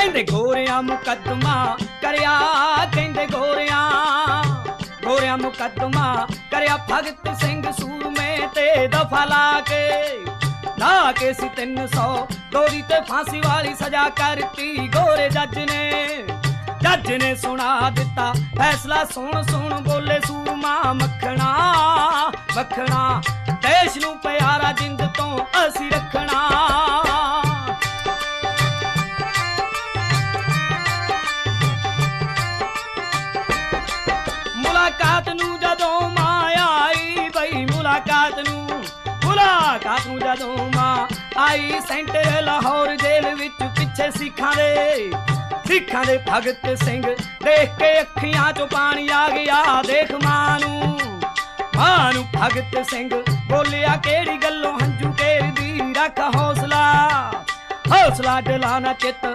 ਕਹਿੰਦੇ ਗੋਰਿਆਂ ਮੁਕੱਦਮਾ ਕਰਿਆ, ਕਹਿੰਦੇ ਗੋਰਿਆਂ ਗੋਰਿਆਂ ਮੁਕੱਦਮਾ ਕਰਿਆ। ਭਗਤ ਸਿੰਘ ਸੂਰਮੇ ਤੇ ਦਫਾ ਲਾ ਕੇ ਲਾ ਕੇ ਸੀ 300 ਦੋਰੀ ਤੇ ਫਾਂਸੀ ਵਾਲੀ ਸਜ਼ਾ ਕਰਤੀ ਗੋਰੇ ਜੱਜ ਨੇ। ਜੱਜ ਨੇ ਸੁਣਾ ਦਿੱਤਾ, ਫੈਸਲਾ ਸੁਣ ਸੁਣ ਬੋਲੇ ਸੂਰਮਾ ਮੱਖਣਾ ਮੱਖਣਾ। ਦੇਸ਼ ਨੂੰ ਪਿਆਰਾ ਜਿੰਦ ਤੋਂ ਅਸੀਂ ਰੱਖਣਾ। ਨੂੰ ਜਦੋਂ ਮਾਂ ਆਈ ਸੈਂਟਰ ਲਾਹੌਰ ਜੇਲ੍ਹ ਵਿੱਚ ਪਿੱਛੇ ਸਿੱਖਾਂ ਦੇ ਸਿੱਖਾਂ ਦੇ ਭਗਤ ਸਿੰਘ ਦੇਖ ਕੇ ਅੱਖੀਆਂ 'ਚੋਂ ਪਾਣੀ ਆ ਗਿਆ। ਦੇਖ ਮਾਂ ਨੂੰ ਮਾਂ ਨੂੰ ਭਗਤ ਸਿੰਘ ਬੋਲਿਆ, ਕਿਹੜੀ ਗੱਲੋਂ ਹੰਝੂ ਕੇਰਦੀ ਰੱਖ ਹੌਸਲਾ ਹੌਸਲਾ ਡਲਾਣਾ ਚਿੱਤ